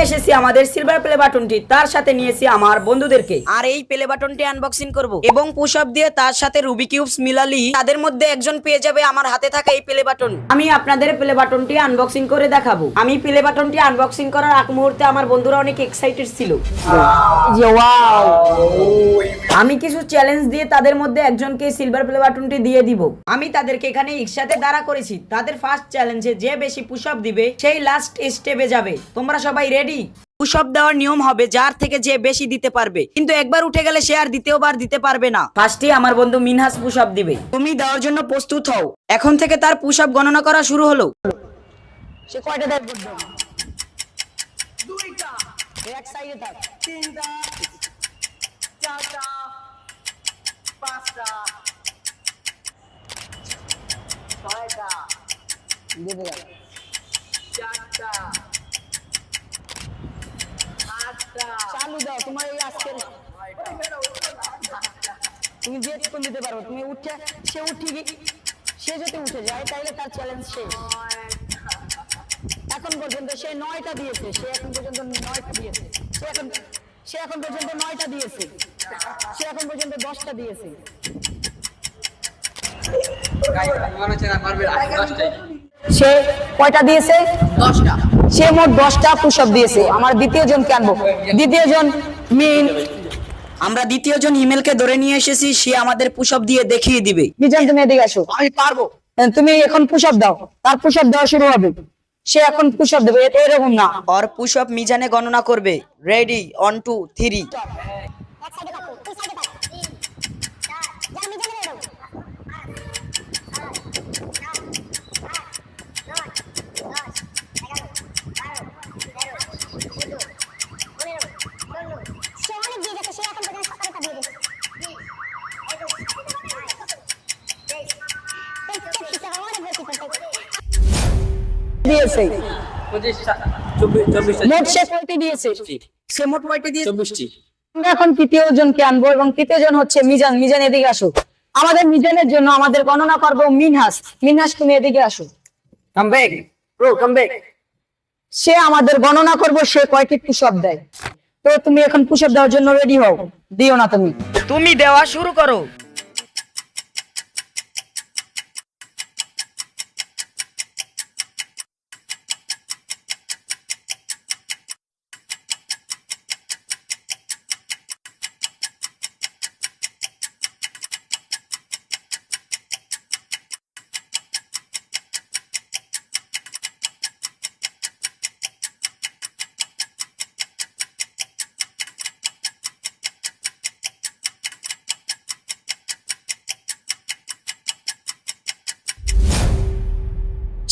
নিয়ে এসেছি আমাদের সিলভার প্লে বাটনটি তার সাথে নিয়েছি আমার বন্ধুদেরকে। আর এই প্লে বাটনটি আনবক্সিং করব। এবং পুশ আপ দিয়ে তার সাথে রুবি কিউবস মিলালি তাদের মধ্যে একজন পেয়ে যাবে আমার হাতে থাকা এই প্লে বাটন আমি আপনাদের প্লে বাটনটি আনবক্সিং করে দেখাবো। আমি প্লে বাটনটি আনবক্সিং করার আগ মুহূর্তে আমার বন্ধুরা অনেক এক্সাইটেড ছিল। যে ওয়াও আমি কিছু চ্যালেঞ্জ দিয়ে তাদের মধ্যে একজনকে সিলভার প্লে বাটনটি দিয়ে দিব। আমি তাদেরকে এখানে একসাথে দাঁড়া করেছি। তাদের ফার্স্ট চ্যালেঞ্জে যে বেশি পুশ আপ দিবে সেই লাস্ট স্টেপে যাবে। তোমরা সবাই রেডি পুশ আপ দেওয়ার নিয়ম হবে, যার থেকে যে বেশি দিতে পারবে। কিন্তু একবার উঠে গেলে সে আর দ্বিতীয়বার দিতে পারবে না। ফার্স্টে আমার বন্ধু মিনহাস পুশ আপ দিবে। তুমি দেওয়ার জন্য প্রস্তুত হও। এখন থেকে তার পুশ আপ গণনা করা শুরু হলো। সে কয়টা দেয় দুইটা। এক সাইডে থাক। তিনটা। চারটা। পাঁচটা। ছয়টা। চারটা। চালু দাও তোমার এই আজকের তুমি যে কোন দিতে পারো তুমি উঠে সে উঠে গি- সে যদি উঠে যায় তাহলে তার চ্যালেঞ্জ শেষ। এখন পর্যন্ত সে নয়টা দিয়েছে সে এখন পর্যন্ত নয়টা দিয়েছে সে এখন সে এখন পর্যন্ত নয়টা দিয়েছে সে এখন পর্যন্ত দশটা দিয়েছে। সে কয়টা দিয়েছে? দশটা। সে মোট দশটা পুশ আপ দিয়েছে। আমার দ্বিতীয় জনকে আনব? দ্বিতীয় জন মিন। আমরা দ্বিতীয় জন ইমেল কে ধরে নিয়ে এসেছি সে আমাদের পুশ আপ দিয়ে দেখিয়ে দিবে। মিজান তুমি এদিকে আসো। আমি পারব। তুমি এখন পুশ আপ দাও। তার পুশ আপ দেওয়া শুরু হবে। সে এখন পুশ আপ দেবে এরকম না। আর পুশ আপ মিজানে গণনা করবে। রেডি অন টু থ্রি সে অনেক দিয়ে গেছে সে এখন পর্যন্ত সতেরোটা দিয়ে গেছে তেত্রিশটা অনেক বেশি করতে দিয়েছে। মোট সে কয়টি দিয়েছে? সে মোট কয়টি দিয়েছে? চব্বিশটি। আমরা এখন তৃতীয় জনকে আনব এবং তৃতীয় জন হচ্ছে মিজান। মিজান এদিকে আসো। আমাদের মিজানের জন্য আমাদের গণনা করব মিনহাস। মিনহাস তুমি এদিকে আসো। Come back bro come back সে আমাদের গণনা করব সে কয়টি দেয়। তো তুমি এখন পুশআপ দেওয়ার জন্য রেডি হও। দিও না তুমি। তুমি দেওয়া শুরু করো।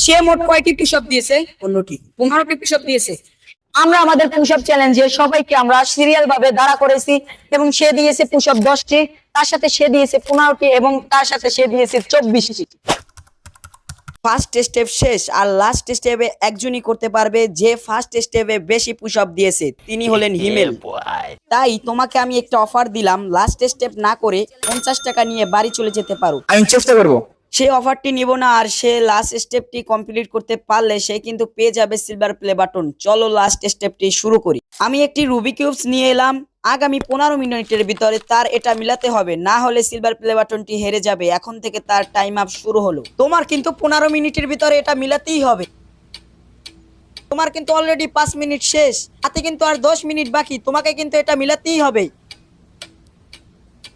সে মোট কয়টি পুশআপ দিয়েছে? পনেরোটি। পনেরোটি পুশআপ দিয়েছে। আমরা আমাদের পুশআপ চ্যালেঞ্জে সবাইকে আমরা সিরিয়াল ভাবে দাঁড়া করেছি এবং সে দিয়েছে পুশআপ দশটি তার সাথে সে দিয়েছে পনেরোটি এবং তার সাথে সে দিয়েছে চব্বিশটি। ফার্স্ট স্টেপ শেষ আর লাস্ট স্টেপে একজনই করতে পারবে যে ফার্স্ট স্টেপে বেশি পুশ আপ দিয়েছে তিনি হলেন হিমেল। তাই তোমাকে আমি একটা অফার দিলাম লাস্ট স্টেপ না করে পঞ্চাশ টাকা নিয়ে বাড়ি চলে যেতে পারো। আমি চেষ্টা করব। সেই অফারটি নিব না আর সে লাস্ট স্টেপটি কমপ্লিট করতে পারলে সে কিন্তু পেয়ে যাবে সিলভার প্লে বাটন চলো লাস্ট স্টেপটি শুরু করি। আমি একটি রুবি কিউবস নিয়ে এলাম। আগামী পনেরো মিনিটের ভিতরে তার এটা মিলাতে হবে। না হলে সিলভার প্লে বাটনটি হেরে যাবে। এখন থেকে তার টাইম আপ শুরু হলো। তোমার কিন্তু পনেরো মিনিটের ভিতরে এটা মিলাতেই হবে। তোমার কিন্তু অলরেডি পাঁচ মিনিট শেষ। হাতে কিন্তু আর দশ মিনিট বাকি। তোমাকে কিন্তু এটা মিলাতেই হবে।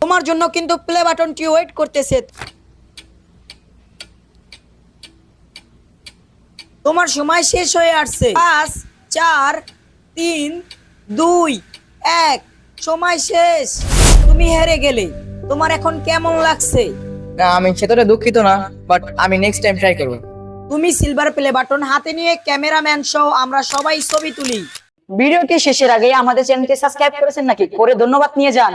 তোমার জন্য কিন্তু প্লে বাটনটি ওয়েট করতেছে। তোমার সময় শেষ হয়ে আসছে। পাঁচ চার তিন দুই এক সময় শেষ। তুমি হেরে গেলে। তোমার এখন কেমন লাগছে? না আমি সেতটা দুঃখিত না বাট আমি নেক্সট টাইম ট্রাই করব। তুমি সিলভার প্লে বাটন হাতে নিয়ে ক্যামেরাম্যান সহ আমরা সবাই ছবি তুলি। ভিডিওটি শেষের আগে আমাদের চ্যানেলটি সাবস্ক্রাইব করেছেন নাকি? করে ধন্যবাদ নিয়ে যান।